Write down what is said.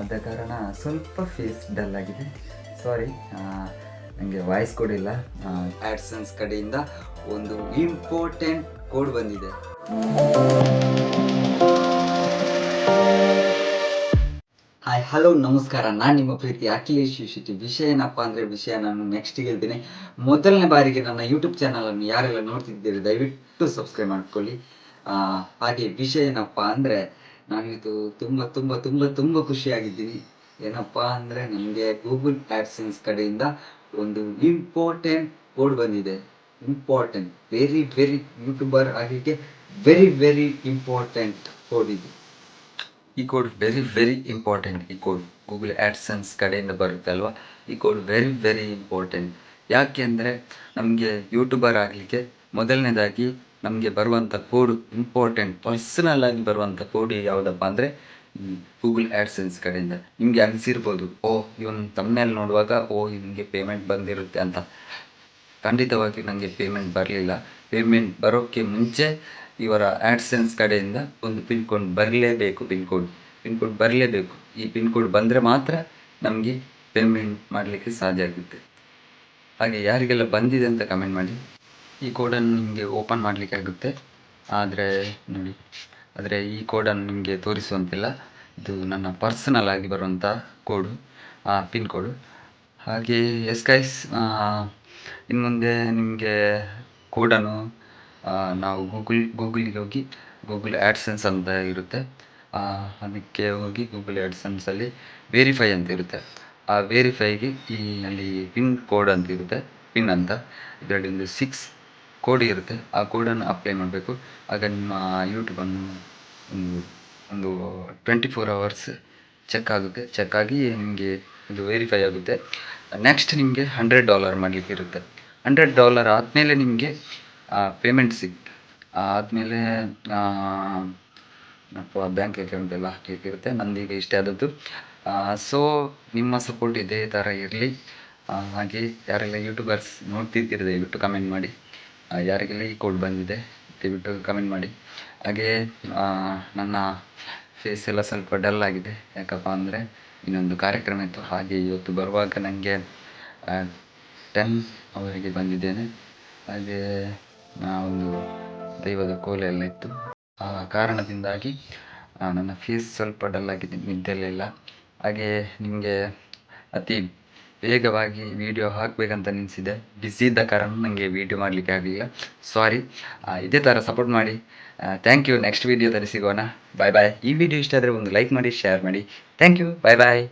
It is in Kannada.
ಆದ ಕಾರಣ ಸ್ವಲ್ಪ ಫೇಸ್ ಡಲ್ ಆಗಿದೆ. ಸಾರಿ ನನಗೆ ವಾಯ್ಸ್ ಕೊಡಿಲ್ಲ ಆ್ಯಡ್ಸನ್ಸ್ ಕಡೆಯಿಂದ ಒಂದು ಇಂಪಾರ್ಟೆಂಟ್ ಕೋಡ್ ಬಂದಿದೆ. ಹಾಯ್ ಹಲೋ ನಮಸ್ಕಾರ. ನಾನು ನಿಮ್ಮ ಪ್ರೀತಿ ಅಖಿಲೇಶ್ ಶಿಶಿಟಿ ವಿಷಯ ಏನಪ್ಪ ಅಂದರೆ ವಿಷಯ ನಾನು ನೆಕ್ಸ್ಟ್ ಹೇಳ್ತೀನಿ. ಮೊದಲನೇ ಬಾರಿಗೆ ನನ್ನ ಯೂಟ್ಯೂಬ್ ಚಾನಲನ್ನು ಯಾರೆಲ್ಲ ನೋಡ್ತಿದ್ದೀರಿ, ದಯವಿಟ್ಟು ಸಬ್ಸ್ಕ್ರೈಬ್ ಮಾಡ್ಕೊಳ್ಳಿ. ಹಾಗೆ ವಿಷಯ ಏನಪ್ಪ ಅಂದರೆ ನಾನಿದು ತುಂಬ ತುಂಬ ತುಂಬ ತುಂಬ ಖುಷಿಯಾಗಿದ್ದೀನಿ. ಏನಪ್ಪ ಅಂದರೆ ನಮಗೆ ಗೂಗಲ್ ಆ್ಯಡ್ಸೆನ್ಸ್ ಕಡೆಯಿಂದ ಒಂದು ಇಂಪಾರ್ಟೆಂಟ್ ಕೋಡ್ ಬಂದಿದೆ. ಇಂಪಾರ್ಟೆಂಟ್ ವೆರಿ ವೆರಿ ಯೂಟ್ಯೂಬರ್ ಆಗಲಿಕ್ಕೆ ವೆರಿ ವೆರಿ ಇಂಪಾರ್ಟೆಂಟ್ ಕೋಡ್ ಇದು. ಈ ಕೋಡ್ ವೆರಿ ವೆರಿ ಇಂಪಾರ್ಟೆಂಟ್ ಈ ಕೋಡ್ ಗೂಗಲ್ ಆ್ಯಡ್ಸನ್ಸ್ ಕಡೆಯಿಂದ ಬರುತ್ತೆ ಅಲ್ವಾ? ಈ ಕೋಡ್ ವೆರಿ ವೆರಿ ಇಂಪಾರ್ಟೆಂಟ್ ಯಾಕೆ ಅಂದರೆ ನಮಗೆ ಯೂಟ್ಯೂಬರ್ ಆಗಲಿಕ್ಕೆ ಮೊದಲನೇದಾಗಿ ನಮಗೆ ಬರುವಂಥ ಕೋಡ್ ಇಂಪಾರ್ಟೆಂಟ್ ಪರ್ಸನಲ್ ಆಗಿ ಬರುವಂಥ ಕೋಡ್ ಯಾವುದಪ್ಪ ಅಂದರೆ ಗೂಗಲ್ ಆ್ಯಡ್ಸೆನ್ಸ್ ಕಡೆಯಿಂದ. ನಿಮಗೆ ಅನಿಸಿರ್ಬೋದು, ಓ, ಇವನ್ ತಮ್ಮನೇಲಿ ನೋಡುವಾಗ, ಓ ನಿಮಗೆ ಪೇಮೆಂಟ್ ಬಂದಿರುತ್ತೆ ಅಂತ. ಖಂಡಿತವಾಗಿ ನನಗೆ ಪೇಮೆಂಟ್ ಬರಲಿಲ್ಲ. ಪೇಮೆಂಟ್ ಬರೋಕ್ಕೆ ಮುಂಚೆ ಇವರ ಆ್ಯಡ್ಸೆನ್ಸ್ ಕಡೆಯಿಂದ ಒಂದು ಪಿನ್ ಕೋಡ್ ಬರಲೇಬೇಕು ಪಿನ್ ಕೋಡ್ ಪಿನ್ ಕೋಡ್ ಬರಲೇಬೇಕು. ಈ ಪಿನ್ ಕೋಡ್ ಬಂದರೆ ಮಾತ್ರ ನಮಗೆ ಪೇಮೆಂಟ್ ಮಾಡಲಿಕ್ಕೆ ಸಾಧ್ಯ ಆಗುತ್ತೆ. ಹಾಗೆ ಯಾರಿಗೆಲ್ಲ ಬಂದಿದೆ ಅಂತ ಕಮೆಂಟ್ ಮಾಡಿ. ಈ ಕೋಡನ್ನು ನಿಮಗೆ ಓಪನ್ ಮಾಡಲಿಕ್ಕೆ ಆಗುತ್ತೆ ಆದರೆ ನೋಡಿ, ಆದರೆ ಈ ಕೋಡನ್ನು ನಿಮಗೆ ತೋರಿಸುವಂತಿಲ್ಲ. ಇದು ನನ್ನ ಪರ್ಸನಲ್ ಆಗಿ ಬರುವಂಥ ಕೋಡು ಪಿನ್ ಕೋಡು ಹಾಗೆ ಎಸ್ ಗೈಸ್ ಇನ್ನು ನಿಮಗೆ ಕೋಡನ್ನು ನಾವು ಗೂಗಲ್ ಗೂಗಲಿಗೆ ಹೋಗಿ ಗೂಗಲ್ ಆ್ಯಡ್ಸೆನ್ಸ್ ಅಂತ ಇರುತ್ತೆ. ಅದಕ್ಕೆ ಹೋಗಿ ಗೂಗಲ್ ಆ್ಯಡ್ಸೆನ್ಸಲ್ಲಿ ವೇರಿಫೈ ಅಂತ ಇರುತ್ತೆ. ಆ ವೇರಿಫೈಗೆ ಈ ಅಲ್ಲಿ ಪಿನ್ ಕೋಡ್ ಅಂತ ಇರುತ್ತೆ. ಪಿನ್ ಅಂತ. ಇದರಲ್ಲಿ ಒಂದು ಸಿಕ್ಸ್ ಕೋಡ್ ಇರುತ್ತೆ. ಆ ಕೋಡನ್ನು ಅಪ್ಲೈ ಮಾಡಬೇಕು. ಆಗ ನಿಮ್ಮ ಯೂಟ್ಯೂಬನ್ನು ಒಂದು ಒಂದು ಟ್ವೆಂಟಿ ಫೋರ್ ಅವರ್ಸ್ ಚೆಕ್ ಆಗುತ್ತೆ. ಚೆಕ್ ಆಗಿ ನಿಮಗೆ ಇದು ವೆರಿಫೈ ಆಗುತ್ತೆ. ನೆಕ್ಸ್ಟ್ ನಿಮಗೆ ಹಂಡ್ರೆಡ್ ಡಾಲರ್ ಮಾಡಲಿಕ್ಕೆ ಇರುತ್ತೆ. ಹಂಡ್ರೆಡ್ ಡಾಲರ್ ಆದಮೇಲೆ ನಿಮಗೆ ಪೇಮೆಂಟ್ ಸಿಗ್, ಆದಮೇಲೆ ಬ್ಯಾಂಕ್ ಅಕೌಂಟ್ ಎಲ್ಲ ಹಾಕಲಿಕ್ಕಿರುತ್ತೆ ನಂದೀಗ ಇಷ್ಟೇ ಆದದ್ದು. ಸೊ ನಿಮ್ಮ ಸಪೋರ್ಟ್ ಇದೇ ಥರ ಇರಲಿ. ಹಾಗೆ ಯಾರೆಲ್ಲ ಯೂಟ್ಯೂಬರ್ಸ್ ನೋಡ್ತಿದ್ದೀರಿ, ದಯವಿಟ್ಟು ಕಮೆಂಟ್ ಮಾಡಿ. ಯಾರಿಗೆಲ್ಲ ಈ ಕೋಡ್ ಬಂದಿದೆ, ದಯವಿಟ್ಟು ಕಮೆಂಟ್ ಮಾಡಿ. ಹಾಗೆ ನನ್ನ ಫೇಸ್ ಎಲ್ಲ ಸ್ವಲ್ಪ ಡಲ್ ಆಗಿದೆ. ಯಾಕಪ್ಪ ಅಂದರೆ, ಇನ್ನೊಂದು ಕಾರ್ಯಕ್ರಮ ಇತ್ತು. ಹಾಗೆ ಇವತ್ತು ಬರುವಾಗ ನನಗೆ ಟೆನ್ ಅವರಿಗೆ ಬಂದಿದ್ದೇನೆ. ಹಾಗೆ ಒಂದು ದೈವದ ಕೋಲೆ ಎಲ್ಲ ಇತ್ತು. ಆ ಕಾರಣದಿಂದಾಗಿ ನನ್ನ ಫೇಸ್ ಸ್ವಲ್ಪ ಡಲ್ ಆಗಿದೆ, ನಿದ್ದೆಲ್ಲ ಹಾಗೆ, ನಿಮಗೆ ಅತಿ ವೇಗವಾಗಿ ವಿಡಿಯೋ ಹಾಕಬೇಕಂತ ನೆನೆಸಿದೆ. ಬಿಸಿ ಇದ್ದ ಕಾರಣ ನನಗೆ ವಿಡಿಯೋ ಮಾಡಲಿಕ್ಕೆ ಆಗಲಿಲ್ಲ. ಸಾರಿ ಇದೇ ಥರ ಸಪೋರ್ಟ್ ಮಾಡಿ. ಥ್ಯಾಂಕ್ ಯು ನೆಕ್ಸ್ಟ್ ವೀಡಿಯೋದಲ್ಲಿ ಸಿಗೋಣ. ಬಾಯ್ ಬಾಯ್ ಈ ವಿಡಿಯೋ ಇಷ್ಟ ಆದರೆ ಒಂದು ಲೈಕ್ ಮಾಡಿ ಶೇರ್ ಮಾಡಿ. Thank you bye bye